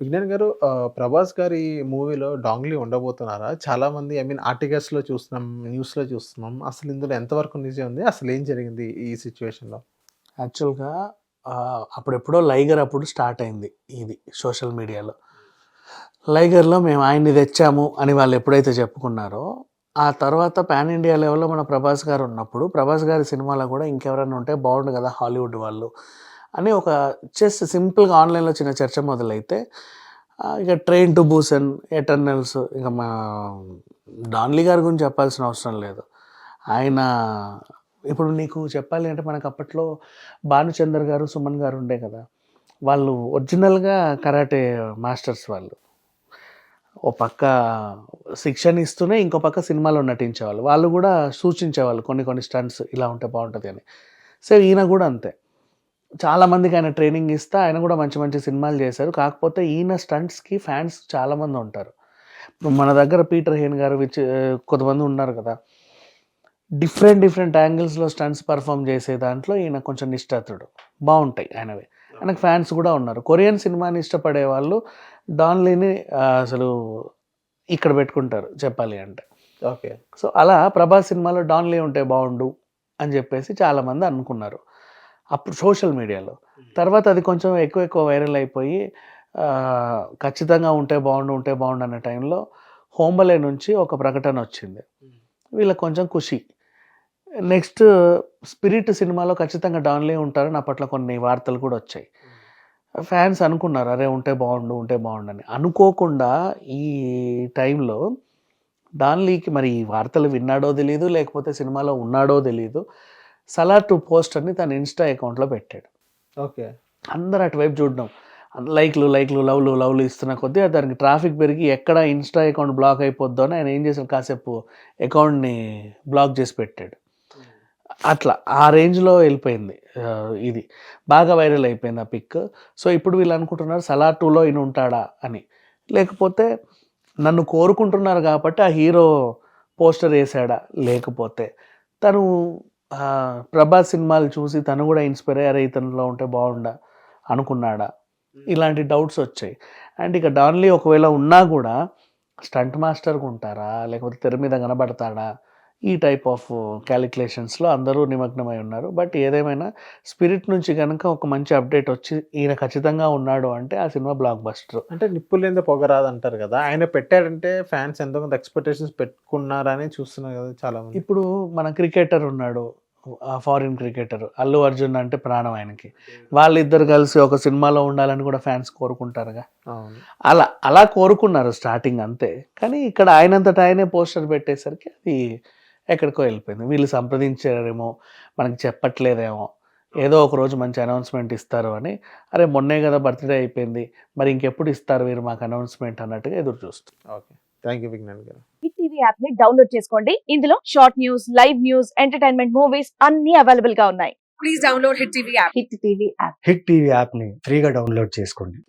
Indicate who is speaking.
Speaker 1: విజ్ఞాన్ గారు ప్రభాస్ గారి మూవీలో డాంగ్లీ ఉండబోతున్నారా? చాలామంది ఐ మీన్ ఆర్టికల్స్‌లో చూస్తున్నాం, న్యూస్‌లో చూస్తున్నాం. అసలు ఇందులో ఎంతవరకు నిజం ఉంది? అసలు ఏం జరిగింది ఈ సిట్యుయేషన్‌లో?
Speaker 2: యాక్చువల్‌గా అప్పుడెప్పుడో 'లైగర్' అప్పుడు స్టార్ట్ అయింది ఇది సోషల్ మీడియాలో. 'లైగర్‌లో' మేము ఆయన్ని తెచ్చాము అని వాళ్ళు ఎప్పుడైతే చెప్పుకున్నారో, ఆ తర్వాత పాన్ ఇండియా లెవెల్‌లో మన 'ప్రభాస్' గారు ఉన్నప్పుడు, 'ప్రభాస్' గారి సినిమాలో కూడా ఇంకెవరైనా ఉంటే బాగుండు కదా! హాలీవుడ్ వాళ్ళు అని ఒక జస్ట్ సింపుల్‌గా ఆన్‌లైన్‌లో చిన్న చర్చ మొదలైతే ఇక 'ట్రైన్ టు బూసన్', 'ఎటర్నల్స్' ఇక మా డాన్లీ గారి గురించి చెప్పాల్సిన అవసరం లేదు. ఆయన ఇప్పుడు నీకు చెప్పాలి అంటే మనకు అప్పట్లో 'భానుచందర్' గారు, 'సుమన్' గారు ఉండే కదా! వాళ్ళు ఒరిజినల్‌గా కరాటే మాస్టర్స్ వాళ్ళు. ఓ పక్క శిక్షణ ఇస్తూనే ఇంకో పక్క సినిమాలో నటించేవాళ్ళు. వాళ్ళు కూడా సూచించేవాళ్ళు కొన్ని కొన్ని స్టంట్స్ ఇలా ఉంటే బాగుంటుంది అని. సో, ఈయన కూడా అంతే. చాలామందికి ఆయన ట్రైనింగ్ ఇస్తా ఆయన కూడా మంచి మంచి సినిమాలు చేశారు. కాకపోతే ఈయన స్టంట్స్‌కి ఫ్యాన్స్ చాలామంది ఉంటారు. మన దగ్గర 'పీటర్ హేన్' గారు విచ్ కొంతమంది ఉన్నారు కదా! డిఫరెంట్ డిఫరెంట్ యాంగిల్స్‌లో స్టంట్స్ పెర్ఫార్మ్ చేసే దాంట్లో ఈయన కొంచెం నిష్ణాతుడు. బావుంటాయి ఆయనవి. ఆయనకు ఫ్యాన్స్ కూడా ఉన్నారు. కొరియన్ సినిమాని ఇష్టపడే వాళ్ళు డాన్లీని అసలు ఇక్కడ పెట్టుకుంటారు చెప్పాలి అంటే.
Speaker 1: ఓకే.
Speaker 2: సో, అలా 'ప్రభాస్' సినిమాలో డాన్లీ ఉంటే బావుండు అని చెప్పేసి చాలామంది అనుకున్నారు. అప్పుడు సోషల్ మీడియాలో. తర్వాత అది కొంచెం ఎక్కువ ఎక్కువ వైరల్ అయిపోయి ఖచ్చితంగా ఉంటే బాగుండు ఉంటే బాగుండు అనే టైంలో 'హోంబలే' నుంచి ఒక ప్రకటన వచ్చింది. వీళ్ళకి కొంచెం ఖుషి. నెక్స్ట్ 'స్పిరిట్' సినిమాలో ఖచ్చితంగా డాన్లీ ఉంటారని అప్పట్లో కొన్ని వార్తలు కూడా వచ్చాయి. ఫ్యాన్స్ అనుకున్నారు. అరే! ఉంటే బాగుండు ఉంటే బాగుండు అని. అనుకోకుండా ఈ టైంలో డాన్లీకి మరి ఈ వార్తలు విన్నాడో తెలియదు లేకపోతే సినిమాలో ఉన్నాడో తెలియదు 'సలార్ 2' పోస్టర్‌ని తన ఇన్‌స్టా అకౌంట్‌లో పెట్టాడు.
Speaker 1: ఓకే.
Speaker 2: అందరూ అటువైపు చూడడం. లైక్‌లు, లైక్‌లు, లవ్‌లు, లవ్‌లు ఇస్తున్న కొద్దీ దానికి ట్రాఫిక్ పెరిగి ఎక్కడ ఇన్‌స్టా అకౌంట్ బ్లాక్ అయిపోద్దో అని ఆయన ఏం చేశాడు కాసేపు అకౌంట్‌ని బ్లాక్ చేసి పెట్టాడు. అట్లా ఆ రేంజ్‌లో వెళ్ళిపోయింది ఇది. బాగా వైరల్ అయిపోయింది ఆ పిక్. సో, ఇప్పుడు వీళ్ళు అనుకుంటున్నారు 'సలార్ 2'లో ఈయన ఉంటాడా అని. లేకపోతే నన్ను కోరుకుంటున్నారు కాబట్టి ఆ హీరో పోస్టర్ ఏసాడా? లేకపోతే తను 'ప్రభాస్' సినిమాలు చూసి తను కూడా ఇన్‌స్పైర్ అయ్యి అరే! ఇతనిలో ఉంటే బాగుండా అనుకున్నాడా? ఇలాంటి డౌట్స్ వచ్చాయి. అండ్ ఇక డాన్లీ ఒకవేళ ఉన్నా కూడా స్టంట్ మాస్టర్‌గా ఉంటారా? లేకపోతే తెర మీద కనబడతాడా? ఈ టైప్ ఆఫ్ కాలిక్యులేషన్స్‌లో అందరూ నిమగ్నమై ఉన్నారు. బట్ ఏదేమైనా 'స్పిరిట్' నుంచి గనుక ఒక మంచి అప్డేట్ వచ్చి ఈయన ఖచ్చితంగా ఉన్నాడు అంటే ఆ సినిమా బ్లాక్ బస్టర్.
Speaker 1: అంటే నిప్పు లేనిదే పొగ రాదంటారు కదా! ఆయన పెట్టాడంటే ఫ్యాన్స్ ఎంతో కొంత ఎక్స్‌పెక్టేషన్స్ పెట్టుకున్నారని చూస్తున్నారు కదా చాలామంది.
Speaker 2: ఇప్పుడు మన క్రికెటర్ ఉన్నాడు. ఫారిన్ క్రికెటర్ 'అల్లు అర్జున్' అంటే ప్రాణం ఆయనకి. వాళ్ళిద్దరు కలిసి ఒక సినిమాలో ఉండాలని కూడా ఫ్యాన్స్ కోరుకుంటారుగా. అలా అలా కోరుకున్నారు స్టార్టింగ్ అంతే. కానీ ఇక్కడ ఆయనంతట ఆయనే పోస్టర్ పెట్టేసరికి అది ఎక్కడికో వెళ్ళిపోయింది. వీళ్ళు సంప్రదించారేమో, మనకి చెప్పట్లేదేమో, ఏదో ఒక రోజు మంచి అనౌన్స్‌మెంట్ ఇస్తారు అని. అరే! మొన్నే కదా బర్త్‌డే అయిపోయింది. మరి ఇంకెప్పుడు ఇస్తారు వీరు మాకు అనౌన్స్‌మెంట్ అన్నట్టుగా ఎదురు చూస్తున్నాం.
Speaker 1: ఓకే. థాంక్ యూ విజ్ఞాన్ గారు.
Speaker 3: టీవీ యాప్ని డౌన్లోడ్ చేసుకోండి ఇందులో short news live news entertainment movies అన్ని అవైలబుల్గా ఉన్నాయి please download hit TV app hit TV app
Speaker 4: hit TV యాప్ని ఫ్రీగా డౌన్లోడ్ చేసుకోండి